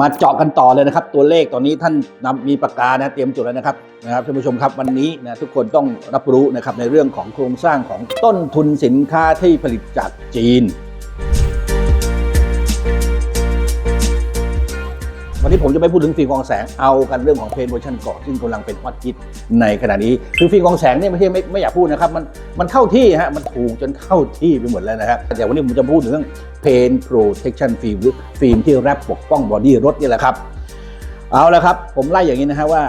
มาเจาะกันต่อเลยนะครับ ตัวเลขตอนนี้ท่านนำมีปากกานะเตรียมจดแล้วนะครับนะครับท่านผู้ชมครับวันนี้นะทุกคนต้องรับรู้นะครับในเรื่องของโครงสร้างของต้นทุนสินค้าที่ผลิตจากจีน วันนี้ผมจะไม่พูดถึงฟิล์มกองแสงเอากันเรื่องของเพนเวชันก่อนซึ่งกำลังเป็นฮอตฮิตในขณะนี้คือฟิล์มกองแสงเนี่ยไม่ใช่ไม่ไม่อยากพูดนะครับมันมันเข้าที่ฮะมันถูกจนเข้าที่ไปหมดแล้วนะครับแต่วันนี้ผมจะพูดถึงเรื่อง Pain Protection Film หรือฟิล์มที่แรปปกป้องบอดี้รถนี่แหละครับ เอาละครับ ผมไล่อย่างนี้นะฮะว่า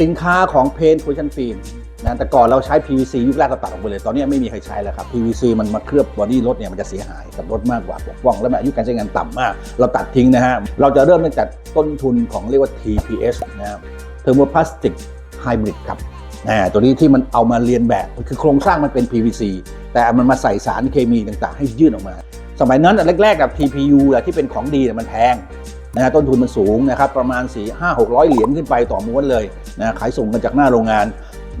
สินค้าของ Pain Protection Film นะแต่ก่อนเราใช้ PVC ยุคแรกเราตัดออกไปเลย ตอนนี้ไม่มีใครใช้แล้วครับ PVC มันมาเคลือบบอดี้รถเนี่ยมันจะเสียหายกับรถมากกว่าปกป้องและมันอายุการใช้งานต่ำมาก เราตัดทิ้งนะฮะ เราจะเริ่มตั้งแต่ต้นทุนของเรียกว่า TPS นะครับ Thermoplastic Hybrid ครับอ่าตัวนี้ที่มันเอามาเรียนแบบคือโครงสร้างมันเป็น PVC แต่มันมาใส่สารเคมีต่างๆ ให้ยื่นออกมา สมัยนั้นอะแรกๆกับ TPU อะที่เป็นของดีเนี่ยมันแพงนะฮะต้นทุนมันสูงนะครับประมาณ 4 5 600 เหรียญขึ้นไปต่อม้วนเลยนะขายส่งกันจากหน้าโรงงาน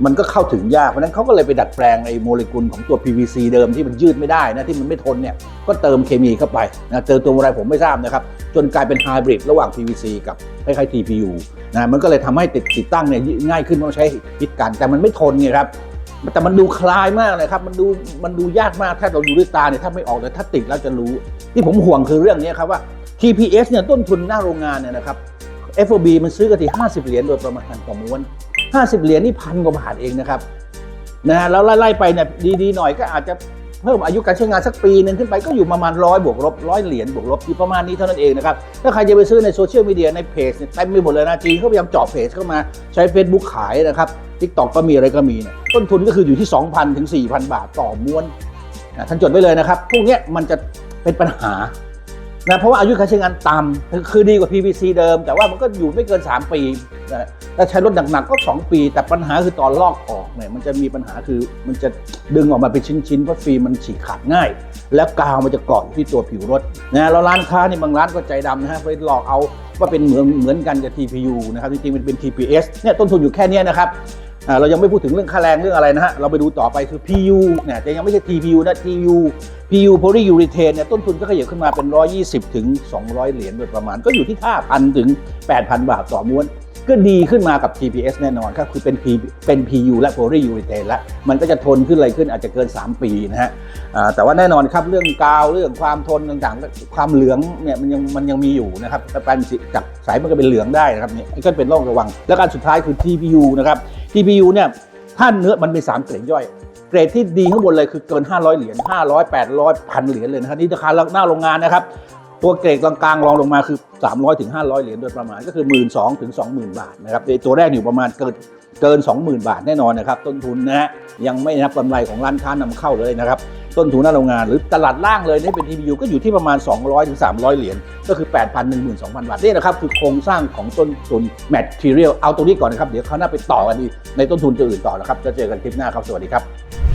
มันก็เข้าถึงยาก เพราะนั้นเขาก็เลยไปดัดแปลงไอ้โมเลกุลของตัว PVC เดิมที่มันยืดไม่ได้นะที่มันไม่ทนเนี่ยก็เติมเคมีเข้าไปนะเจอตัวอะไรผมไม่ทราบนะครับ จนกลายเป็นไฮบริดระหว่าง PVC กับคล้ายๆ TPU นะมันก็เลยทำให้ติดติดตั้งเนี่ยง่ายขึ้นไม่ต้องใช้ฮิตกันแต่มันไม่ทนไงครับ แต่มันดูคลายมากเลยครับ มันดูมันดูยากมากถ้าเราดูด้วยตาเนี่ยถ้าไม่ออกแต่ถ้าติดแล้วจะรู้ ที่ผมห่วงคือเรื่องนี้ครับว่า TPS เนี่ยต้นทุนหน้าโรงงานเนี่ยนะครับ FOB มันซื้อกันที่50 เหรียญโดยประมาณต่อม้วน 50 เหรียญนี่พันกว่าบาทเองนะครับนะฮะแล้วไล่ไปเนี่ยดีๆหน่อยก็อาจจะเพิ่มอายุการใช้งานสักปีหนึ่งขึ้นไปก็อยู่ประมาณร้อยบวกลบร้อยเหรียญบวกลบอยู่ประมาณนี้เท่านั้นเองนะครับถ้าใครจะไปซื้อในโซเชียลมีเดียในเพจเนี่ยเต็มไปหมดเลยนะจีนเขาพยายามเจาะเพจเข้ามาใช้ Facebook ขายนะครับ ทิกตอกก็มีอะไรก็มีเนี่ยต้นทุนก็คืออยู่ที่ 2,000 ถึง 4,000 บาทต่อม้วนนะท่านจดไว้เลยนะครับ พวกนี้มันจะเป็นปัญหานะเพราะว่าอายุการใช้งานต่ำคือดีกว่า PVC เดิม แต่ว่ามันก็อยู่ไม่เกิน 3 ปีนะถ้าใช้รถหนักๆก็ 2 ปี แต่ปัญหาคือตอนลอกออกเนี่ยมันจะมีปัญหาคือมันจะดึงออกมาเป็นชิ้นๆเพราะฟิล์มมันฉีกขาดง่าย แล้วกาวมันจะเกาะอยู่ที่ตัวผิวรถนะแล้วร้านค้านี่บางร้านก็ใจดำนะฮะไปหลอกเอาว่าเป็นเหมือนเหมือนกันกับ TPU นะครับจริงๆมันเป็น TPS เนี่ยต้นทุนอยู่แค่นี้นะครับ เรายังไม่พูดถึงเรื่องค่าแรงเรื่องอะไรนะฮะ เราไปดูต่อไปคือ PU เนี่ยแต่ยังไม่ใช่ TPU นะ TU PU polyurethane เนี่ยต้นทุนก็ขยับขึ้นมาเป็น 120 ถึง 200 เหรียญโดยประมาณ ก็อยู่ที่ 5,000 ถึง 8,000 บาทต่อม้วน ก็ดีขึ้นมากับ TPS แน่นอนครับคือเป็น P เป็น PU และ polyurethane แล้วมันก็จะทนขึ้นอะไรขึ้นอาจจะเกิน 3 ปีนะฮะแต่ว่าแน่นอนครับเรื่องกาวเรื่องความทนต่างๆ ความเหลืองเนี่ยมันยังมันยังมีอยู่นะครับแต่แปลงสีจากสายมันก็เป็นเหลืองได้นะครับเนี่ยก็เป็นต้องระวัง แล้วการสุดท้ายคือ TPU นะครับ TPU เนี่ยถ้าเนื้อมันมี3เกรดย่อยเกรดที่ดีข้างบนเลยคือเกิน 500 เหรียญ500 800พันเหรียญเลยนะครับนี่ราคาหน้าโรงงานนะครับ ตัวเกรดกลางๆรองลงมาคือ 300ถึง500 เหรียญโดยประมาณก็คือ1 2 0 0 0ถึง20,000 บาทนะครับในตัวแรกอยู่ประมาณเกินเกิน 20,000 บาทแน่นอนนะครับ ต้นทุนนะฮะยังไม่นับกำไรของร้านค้านำเข้าเลยนะครับ ต้นทุนหน้าโรงงานหรือตลาดล่างเลยนี่เป็น TPU ก็อยู่ที่ประมาณ 200ถึง300 เหรียญก็คือ 8,000 12,000 บาทนี่นะครับคือโครงสร้างของต้นทุน material เอาตรงนี้ก่อนนะครับเดี๋ยวเขาหน้าไปต่อกันดีในต้นทุนตัวอื่นต่อนะครับจะเจอกันคลิปหน้าครับสวัสดีครับ